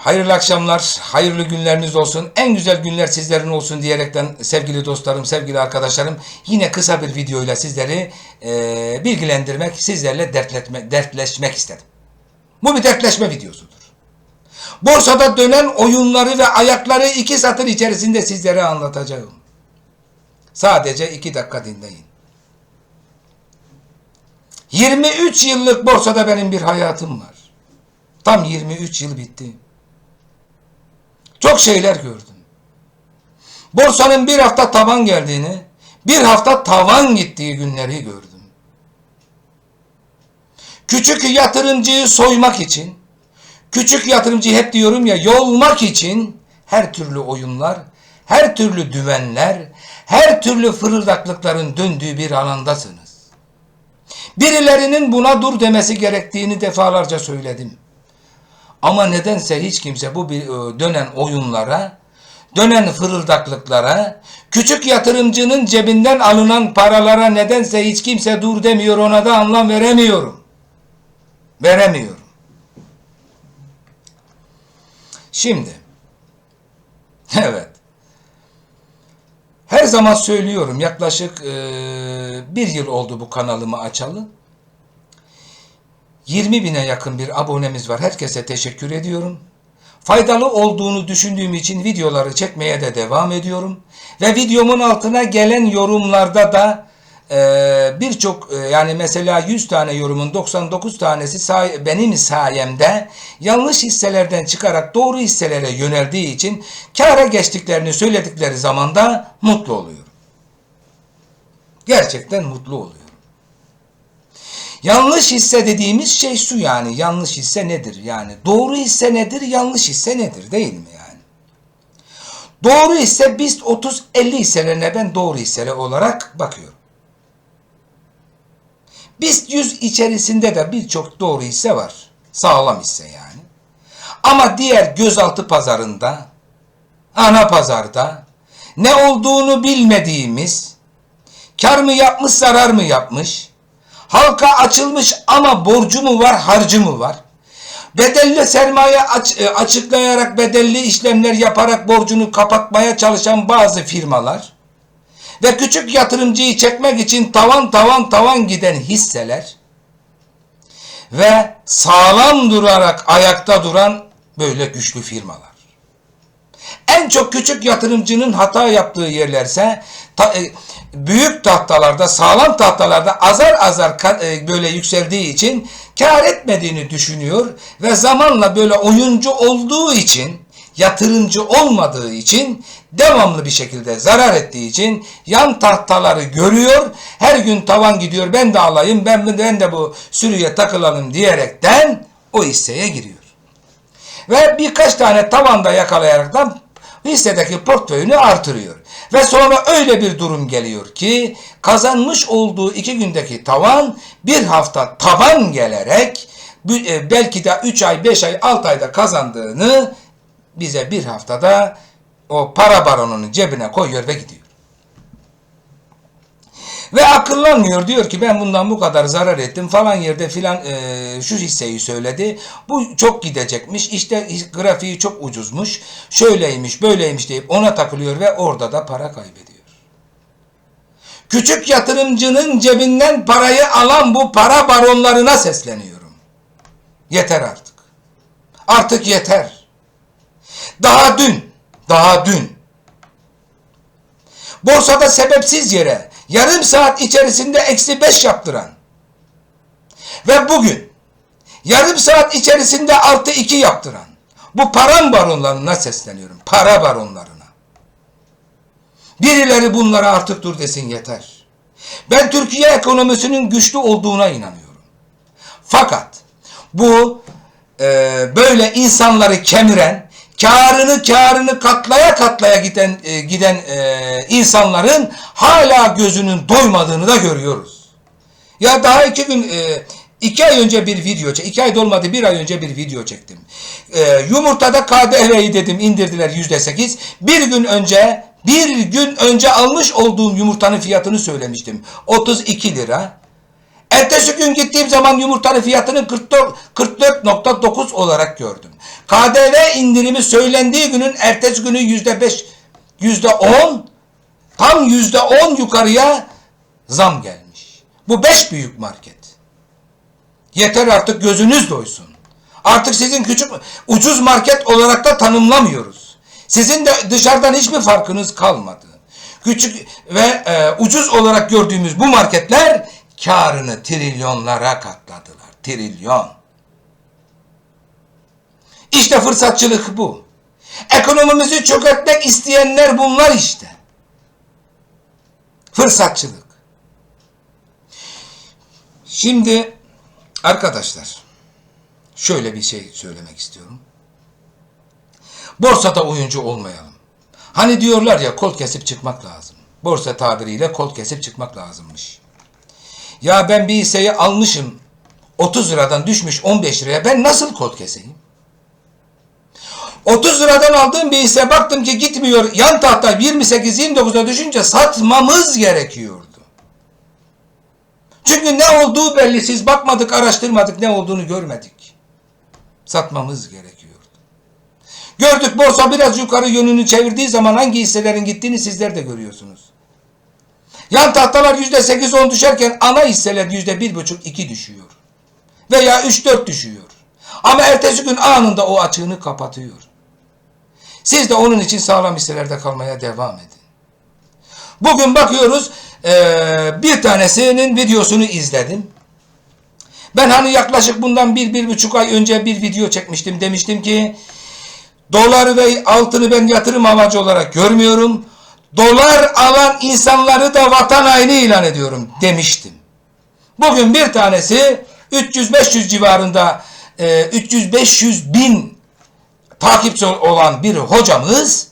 Hayırlı akşamlar, hayırlı günleriniz olsun. En güzel günler sizlerin olsun diyerekten sevgili dostlarım, sevgili arkadaşlarım yine kısa bir videoyla sizleri e, bilgilendirmek, sizlerle dertletme, dertleşmek istedim. Bu bir dertleşme videosudur. Borsada dönen oyunları ve ayakları iki satır içerisinde sizlere anlatacağım. Sadece iki dakika dinleyin. 23 yıllık borsada benim bir hayatım var. Tam 23 yıl bitti. Çok şeyler gördüm. Borsanın bir hafta taban geldiğini, bir hafta tavan gittiği günleri gördüm. Küçük yatırımcıyı soymak için, küçük yatırımcıyı hep diyorum ya yolmak için her türlü oyunlar, her türlü düvenler, her türlü fırıldaklıkların döndüğü bir alandasınız. Birilerinin buna dur demesi gerektiğini defalarca söyledim. Ama nedense hiç kimse bu e, dönen oyunlara, dönen fırıldaklıklara, küçük yatırımcının cebinden alınan paralara nedense hiç kimse dur demiyor ona da anlam veremiyorum. Veremiyorum. Şimdi, evet, her zaman söylüyorum yaklaşık e, bir yıl oldu bu kanalımı açalı. 20 bine yakın bir abonemiz var. Herkese teşekkür ediyorum. Faydalı olduğunu düşündüğüm için videoları çekmeye de devam ediyorum. Ve videomun altına gelen yorumlarda da e, birçok e, yani mesela 100 tane yorumun 99 tanesi say- benim sayemde yanlış hisselerden çıkarak doğru hisselere yöneldiği için kâra geçtiklerini söyledikleri zaman da mutlu oluyorum. Gerçekten mutlu oluyorum. Yanlış hisse dediğimiz şey şu yani. Yanlış hisse nedir? Yani doğru hisse nedir? Yanlış hisse nedir? Değil mi yani? Doğru hisse BIST 30-50 hisselerine ben doğru hisseler olarak bakıyorum. BIST 100 içerisinde de birçok doğru hisse var. Sağlam hisse yani. Ama diğer gözaltı pazarında, ana pazarda ne olduğunu bilmediğimiz, kar mı yapmış, zarar mı yapmış, Halka açılmış ama borcu mu var, harcı mı var? Bedelli sermaye aç, e, açıklayarak bedelli işlemler yaparak borcunu kapatmaya çalışan bazı firmalar ve küçük yatırımcıyı çekmek için tavan tavan tavan giden hisseler ve sağlam durarak ayakta duran böyle güçlü firmalar. En çok küçük yatırımcının hata yaptığı yerlerse ta, e, büyük tahtalarda, sağlam tahtalarda azar azar e, böyle yükseldiği için kar etmediğini düşünüyor ve zamanla böyle oyuncu olduğu için, yatırımcı olmadığı için, devamlı bir şekilde zarar ettiği için yan tahtaları görüyor, her gün tavan gidiyor, ben de alayım, ben, ben de bu sürüye takılalım diyerekten o hisseye giriyor. Ve birkaç tane tavanda yakalayaraktan hissedeki portföyünü artırıyor. Ve sonra öyle bir durum geliyor ki kazanmış olduğu iki gündeki tavan bir hafta taban gelerek e, belki de 3 ay, 5 ay, 6 ayda kazandığını bize bir haftada o para baronunun cebine koyuyor ve gidiyor. Ve akıllanmıyor diyor ki ben bundan bu kadar zarar ettim falan yerde filan e, şu hisseyi söyledi. Bu çok gidecekmiş işte grafiği çok ucuzmuş şöyleymiş böyleymiş deyip ona takılıyor ve orada da para kaybediyor. Küçük yatırımcının cebinden parayı alan bu para baronlarına sesleniyorum. Yeter artık. Artık yeter. Daha dün, daha dün borsada sebepsiz yere yarım saat içerisinde eksi beş yaptıran ve bugün yarım saat içerisinde artı iki yaptıran bu paran baronlarına sesleniyorum. Para baronlarına. Birileri bunlara artık dur desin yeter. Ben Türkiye ekonomisinin güçlü olduğuna inanıyorum. Fakat bu e, böyle insanları kemiren, karını karını katlaya katlaya giden e, giden e, insanların hala gözünün doymadığını da görüyoruz. Ya daha iki gün e, iki ay önce bir video çek, iki ay dolmadı bir ay önce bir video çektim. E, yumurtada KDV'yi dedim indirdiler yüzde sekiz. Bir gün önce bir gün önce almış olduğum yumurtanın fiyatını söylemiştim. 32 lira. Ertesi gün gittiğim zaman yumurtanın fiyatını 44 44.9 olarak gördüm. KDV indirimi söylendiği günün ertesi günü yüzde beş, yüzde on, tam yüzde on yukarıya zam gelmiş. Bu beş büyük market. Yeter artık gözünüz doysun. Artık sizin küçük ucuz market olarak da tanımlamıyoruz. Sizin de dışarıdan hiçbir farkınız kalmadı. Küçük ve e, ucuz olarak gördüğümüz bu marketler karını trilyonlara katladılar. Trilyon. İşte fırsatçılık bu. Ekonomimizi çökertmek isteyenler bunlar işte. Fırsatçılık. Şimdi arkadaşlar şöyle bir şey söylemek istiyorum. Borsada oyuncu olmayalım. Hani diyorlar ya kol kesip çıkmak lazım. Borsa tabiriyle kol kesip çıkmak lazımmış. Ya ben bir hisseyi almışım 30 liradan düşmüş 15 liraya ben nasıl kol keseyim? 30 liradan aldığım bir hisse baktım ki gitmiyor. Yan tahta 28-29'a düşünce satmamız gerekiyordu. Çünkü ne olduğu belli. Siz bakmadık, araştırmadık, ne olduğunu görmedik. Satmamız gerekiyordu. Gördük borsa biraz yukarı yönünü çevirdiği zaman hangi hisselerin gittiğini sizler de görüyorsunuz. Yan tahtalar %8-10 düşerken ana hisseler %1,5-2 düşüyor. Veya 3-4 düşüyor. Ama ertesi gün anında o açığını kapatıyor. Siz de onun için sağlam hisselerde kalmaya devam edin. Bugün bakıyoruz eee, bir tanesinin videosunu izledim. Ben hani yaklaşık bundan bir, bir buçuk ay önce bir video çekmiştim. Demiştim ki doları ve altını ben yatırım amacı olarak görmüyorum. Dolar alan insanları da vatan haini ilan ediyorum demiştim. Bugün bir tanesi 300-500 civarında e, 300-500 bin takipçi olan bir hocamız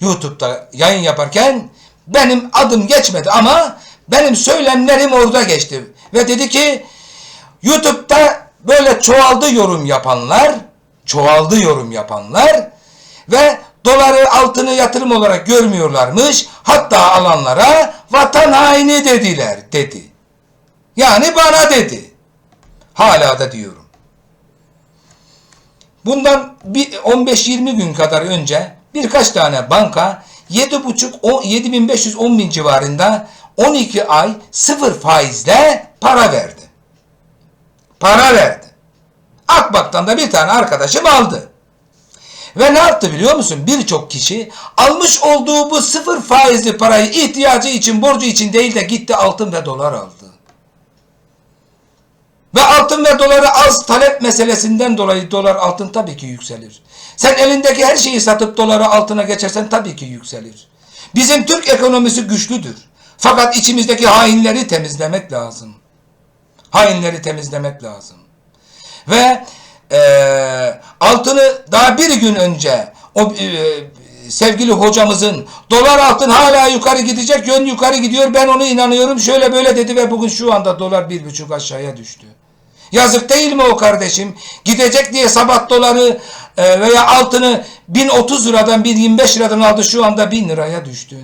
YouTube'da yayın yaparken benim adım geçmedi ama benim söylemlerim orada geçti. Ve dedi ki YouTube'da böyle çoğaldı yorum yapanlar, çoğaldı yorum yapanlar ve doları altını yatırım olarak görmüyorlarmış. Hatta alanlara vatan haini dediler dedi. Yani bana dedi. Hala da diyorum. Bundan bir 15-20 gün kadar önce birkaç tane banka 7,5 7500 10 bin civarında 12 ay sıfır faizle para verdi. Para verdi. Akbak'tan da bir tane arkadaşım aldı. Ve ne yaptı biliyor musun? Birçok kişi almış olduğu bu sıfır faizli parayı ihtiyacı için, borcu için değil de gitti altın ve dolar aldı. Altın ve doları az talep meselesinden dolayı dolar altın tabii ki yükselir. Sen elindeki her şeyi satıp doları altına geçersen tabii ki yükselir. Bizim Türk ekonomisi güçlüdür. Fakat içimizdeki hainleri temizlemek lazım. Hainleri temizlemek lazım. Ve e, altını daha bir gün önce o e, sevgili hocamızın dolar altın hala yukarı gidecek yön yukarı gidiyor ben onu inanıyorum şöyle böyle dedi ve bugün şu anda dolar bir buçuk aşağıya düştü. Yazık değil mi o kardeşim? Gidecek diye sabah doları e, veya altını 1030 liradan 1025 liradan aldı şu anda 1000 liraya düştü.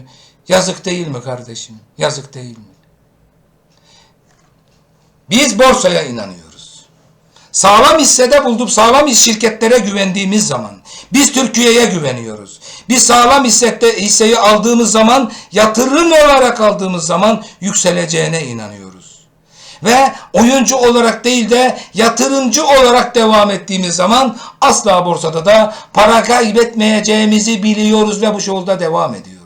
Yazık değil mi kardeşim? Yazık değil mi? Biz borsaya inanıyoruz. Sağlam hissede bulduk, sağlam his şirketlere güvendiğimiz zaman, biz Türkiye'ye güveniyoruz. Biz sağlam hissette, hisseyi aldığımız zaman, yatırım olarak aldığımız zaman yükseleceğine inanıyoruz. Ve oyuncu olarak değil de yatırımcı olarak devam ettiğimiz zaman asla borsada da para kaybetmeyeceğimizi biliyoruz ve bu yolda devam ediyoruz.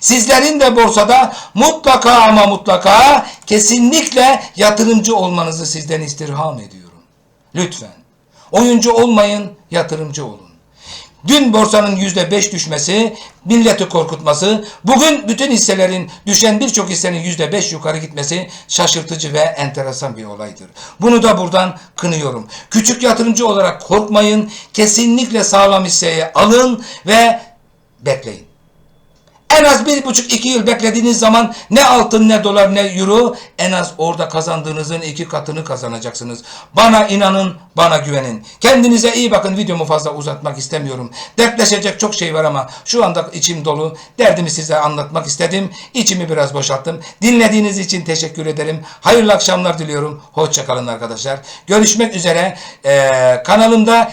Sizlerin de borsada mutlaka ama mutlaka kesinlikle yatırımcı olmanızı sizden istirham ediyorum. Lütfen. Oyuncu olmayın, yatırımcı olun. Dün borsanın yüzde beş düşmesi, milleti korkutması, bugün bütün hisselerin, düşen birçok hissenin yüzde beş yukarı gitmesi şaşırtıcı ve enteresan bir olaydır. Bunu da buradan kınıyorum. Küçük yatırımcı olarak korkmayın, kesinlikle sağlam hisseyi alın ve bekleyin. En az bir buçuk iki yıl beklediğiniz zaman ne altın ne dolar ne euro en az orada kazandığınızın iki katını kazanacaksınız. Bana inanın bana güvenin. Kendinize iyi bakın videomu fazla uzatmak istemiyorum. Dertleşecek çok şey var ama şu anda içim dolu. Derdimi size anlatmak istedim. İçimi biraz boşalttım. Dinlediğiniz için teşekkür ederim. Hayırlı akşamlar diliyorum. Hoşçakalın arkadaşlar. Görüşmek üzere. Ee, kanalımda